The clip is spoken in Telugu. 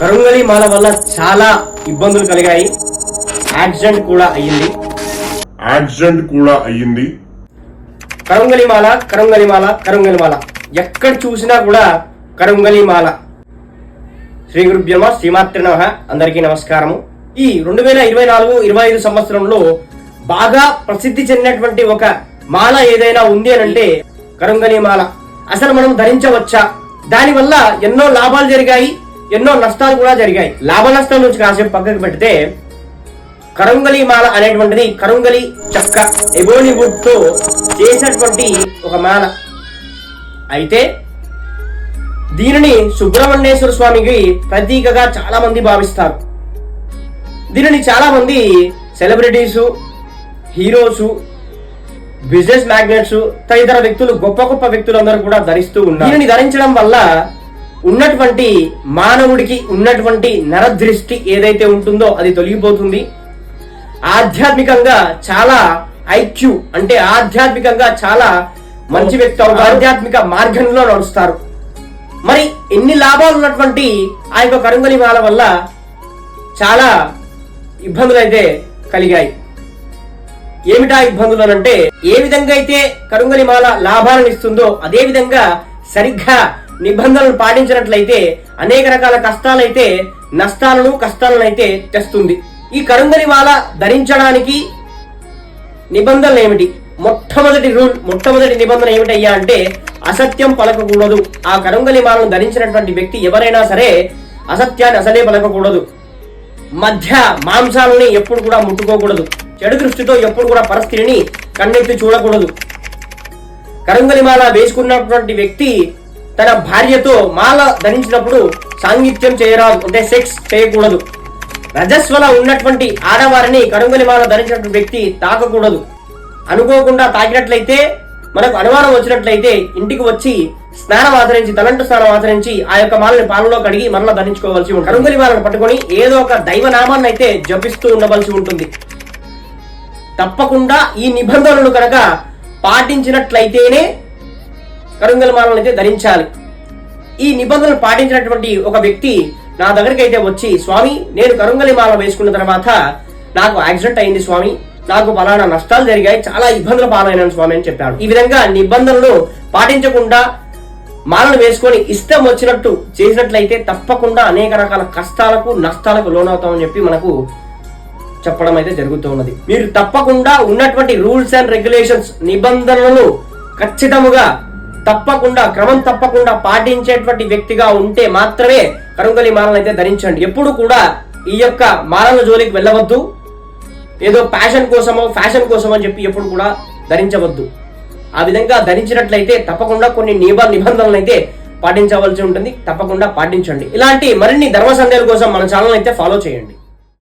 కరుంగలి మాల వల్ల చాలా ఇబ్బందులు కలిగాయి. యాక్సిడెంట్ కూడా అయ్యింది. యాక్సిడెంట్ కూడా అయ్యింది. కరుంగలి మాల కరుంగలి మాల కరుంగలి మాల. ఎక్కడ చూసినా కూడా కరుంగలి మాల. శ్రీ గురుభ్యమ శ్రీమాత్రి నమ. అందరికీ నమస్కారము. ఈ రెండు వేల ఇరవై నాలుగు ఇరవై ఐదు సంవత్సరంలో బాగా ప్రసిద్ధి చెందినటువంటి ఒక మాల ఏదైనా ఉంది అని అంటే కరుంగలి మాల. అసలు మనం ధరించవచ్చా? దానివల్ల ఎన్నో లాభాలు జరిగాయి. ఎన్నో నష్టాలు కూడా జరిగాయి. లాభ నష్టాల నుంచి కాసేపు పక్కకు పెడితే కరంగలి మాల అనేటువంటిది కరంగలి చెక్క ఎబోని వుడ్తో చేసినటువంటి ఒక మాల. అయితే దీనిని సుబ్రహ్మణ్యేశ్వర స్వామికి ప్రతీకగా చాలా మంది భావిస్తారు. దీనిని చాలా మంది సెలబ్రిటీస్ హీరోసు బిజినెస్ మ్యాగ్నెట్స్ తదితర వ్యక్తులు గొప్ప గొప్ప వ్యక్తులందరూ కూడా ధరిస్తూ ఉన్నారు. దీనిని ధరించడం వల్ల ఉన్నటువంటి మానవుడికి ఉన్నటువంటి నరదృష్టి ఏదైతే ఉంటుందో అది తొలగిపోతుంది. ఆధ్యాత్మికంగా చాలా ఐక్యూ అంటే ఆధ్యాత్మికంగా చాలా మంచి వ్యక్తి ఆధ్యాత్మిక మార్గంలో నడుస్తారు. మరి ఎన్ని లాభాలు ఉన్నటువంటి ఆ యొక్క కరుంగలి మాల వల్ల చాలా ఇబ్బందులు అయితే కలిగాయి. ఏమిటా ఇబ్బందులు అంటే ఏ విధంగా అయితే కరుంగలి మాల లాభాలను ఇస్తుందో అదే విధంగా సరిగ్గా నిబంధనలు పాటించినట్లయితే అనేక రకాల కష్టాలైతే నష్టాలను కష్టాలను అయితే తెస్తుంది. ఈ కరుంగలి మాల ధరించడానికి నిబంధనలు ఏమిటి? మొట్టమొదటి రూల్ మొట్టమొదటి నిబంధన ఏమిటయ్యా అంటే అసత్యం పలకకూడదు. ఆ కరుంగలి మాలను ధరించినటువంటి వ్యక్తి ఎవరైనా సరే అసత్యాన్ని అసలే పలకకూడదు. మధ్య మాంసాలని ఎప్పుడు కూడా ముట్టుకోకూడదు. చెడు దృష్టితో ఎప్పుడు కూడా పరిస్థితిని కన్నెత్తి చూడకూడదు. కరుంగలి మాల వేసుకున్నటువంటి వ్యక్తి తన భార్యతో మాల ధరించినప్పుడు సాంగిత్యం చేయరాదు అంటే సెక్స్ చేయకూడదు. రజస్వల ఉన్నటువంటి ఆడవారిని కరుంగలి మాల ధరించినటువంటి వ్యక్తి తాకకూడదు. అనుకోకుండా తాకినట్లయితే మనకు అనుమానం వచ్చినట్లయితే ఇంటికి వచ్చి స్నానం ఆచరించి తలంటు స్నానం ఆచరించి ఆ యొక్క మాలని పాలలో కడిగి మరలా ధరించుకోవాల్సి ఉంటుంది. కరుంగలి మాలను పట్టుకొని ఏదో ఒక దైవనామాన్ని అయితే జపిస్తూ ఉండవలసి ఉంటుంది. తప్పకుండా ఈ నిబంధనలు కనుక పాటించినట్లయితేనే కరుంగల మాలను అయితే ధరించాలి. ఈ నిబంధనలు పాటించినటువంటి ఒక వ్యక్తి నా దగ్గరికి అయితే వచ్చి స్వామి నేను కరుంగలి మాల వేసుకున్న తర్వాత నాకు యాక్సిడెంట్ అయింది స్వామి నాకు పలానా నష్టాలు జరిగాయి చాలా ఇబ్బందులు పాలైనాను స్వామి అని చెప్పాడు. ఈ విధంగా నిబంధనలు పాటించకుండా మాలను వేసుకొని ఇష్టం వచ్చినట్టు చేసినట్లయితే తప్పకుండా అనేక రకాల కష్టాలకు నష్టాలకు లోనవుతామని చెప్పి మనకు చెప్పడం అయితే జరుగుతూ ఉన్నది. మీరు తప్పకుండా ఉన్నటువంటి రూల్స్ అండ్ రెగ్యులేషన్స్ నిబంధనలను ఖచ్చితముగా తప్పకుండా క్రమం తప్పకుండా పాటించేటువంటి వ్యక్తిగా ఉంటే మాత్రమే కరుంగలి మాలను అయితే ధరించండి. ఎప్పుడు కూడా ఈ యొక్క మాలల జోలికి వెళ్ళవద్దు. ఏదో ప్యాషన్ కోసమో ఫ్యాషన్ కోసమో అని చెప్పి ఎప్పుడు కూడా ధరించవద్దు. ఆ విధంగా ధరించినట్లయితే తప్పకుండా కొన్ని నియమ నిబంధనలు అయితే పాటించవలసి ఉంటుంది. తప్పకుండా పాటించండి. ఇలాంటి మరిన్ని ధర్మ సందేహాల కోసం మన ఛానల్ అయితే ఫాలో చేయండి.